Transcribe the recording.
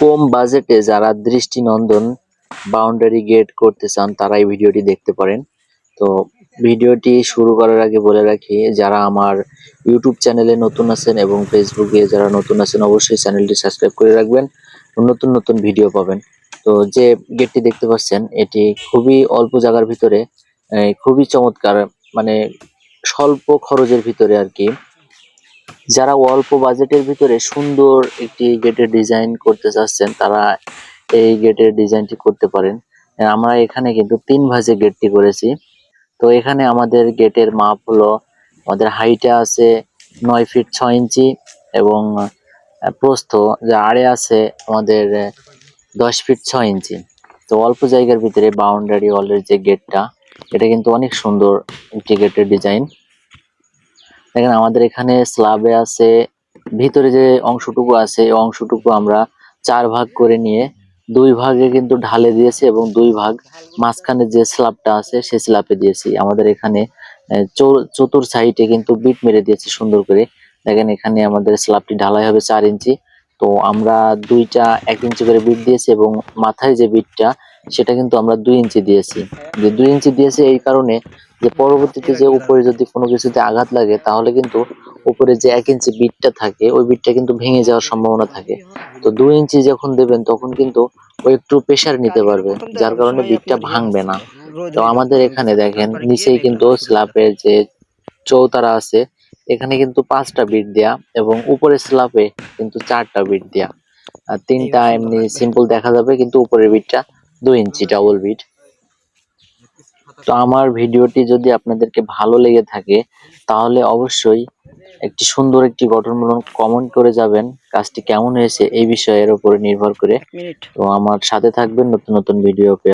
কম বাজেটে যারা দৃষ্টিনন্দন বাউন্ডারি গেট করতে চান তারা এই ভিডিওটি দেখতে পারেন। তো ভিডিওটি শুরু করার আগে বলে রাখি, যারা আমার ইউটিউব চ্যানেলে নতুন আছেন এবং ফেসবুকে যারা নতুন আছেন, অবশ্যই চ্যানেলটি সাবস্ক্রাইব করে রাখবেন নতুন নতুন ভিডিও পাবেন। তো যে গেটটি দেখতে পাচ্ছেন, এটি খুবই অল্প জায়গার ভিতরে খুবই চমৎকার মানে স্বল্প খরচের ভিতরে আর কি। যারা অল্প বাজেটের ভিতরে সুন্দর একটি গেটের ডিজাইন করতে চাচ্ছেন, তারা এই গেটের ডিজাইনটি করতে পারেন। আমরা এখানে কিন্তু তিন ভাঁজে গেটটি করেছি। তো এখানে আমাদের গেটের মাপ হলো, আমাদের হাইটে আছে নয় ফিট ছয় ইঞ্চি এবং প্রস্থ যে আড়ে আছে আমাদের দশ ফিট ছয় ইঞ্চি। তো অল্প জায়গার ভিতরে বাউন্ডারি ওয়ালের যে গেটটা, এটা কিন্তু অনেক সুন্দর একটি গেটের ডিজাইন। দেখেন আমাদের এখানে স্ল্যাবে আছে, ভিতরে যে অংশটুকু আছে, এই অংশটুকু আমরা চার ভাগ করে নিয়ে দুই ভাগে কিন্তু ঢালে দিয়েছি এবং দুই ভাগ মাঝখানে যে স্ল্যাবটা আছে, সে স্ল্যাবে দিয়েছি। আমাদের এখানে চতুর সাইডে কিন্তু বিট মেরে দিয়েছি সুন্দর করে। দেখেন এখানে আমাদের স্ল্যাবটি ঢালাই হবে চার ইঞ্চি। তো আমরা দুইটা এক ইঞ্চি করে বিট দিয়েছি এবং মাথায় যে বিটটা সেটা কিন্তু আমরা দুই ইঞ্চি দিয়েছি। যে দুই ইঞ্চি দিয়েছি এই কারণে যে পরবর্তীতে যে উপরে যদি কোনো কিছুতে আঘাত লাগে, তাহলে কিন্তু উপরে যে এক ইঞ্চি বিটটা থাকে, ওই বিটটা কিন্তু ভেঙে যাওয়ার সম্ভাবনা থাকে। তো দুই ইঞ্চি যখন দেবেন, তখন কিন্তু ও একটু প্রেসার নিতে পারবে, যার কারণে বিটটা ভাঙবে না। তো আমাদের এখানে দেখেন, নিচেই কিন্তু স্ল্যাবের যে চৌতারা আছে, এখানে কিন্তু পাঁচটা বিট দেয়া এবং উপরে স্ল্যাবে কিন্তু চারটা বিট দেয়া। আর তিনটা এমনি সিম্পল দেখা যাবে, কিন্তু উপরের বিটটা দুই ইঞ্চি ডাবল বিট তো আমার ভিডিওটি যদি আপনাদেরকে ভালো লেগে থাকে তাহলে অবশ্যই একটি সুন্দর একটি গঠনমূলক কমেন্ট করে যাবেন কাজটি কেমন হয়েছে এই বিষয়ের উপরে নির্ভর করে। তো আমার সাথে থাকবেন নতুন নতুন ভিডিও পেয়ে।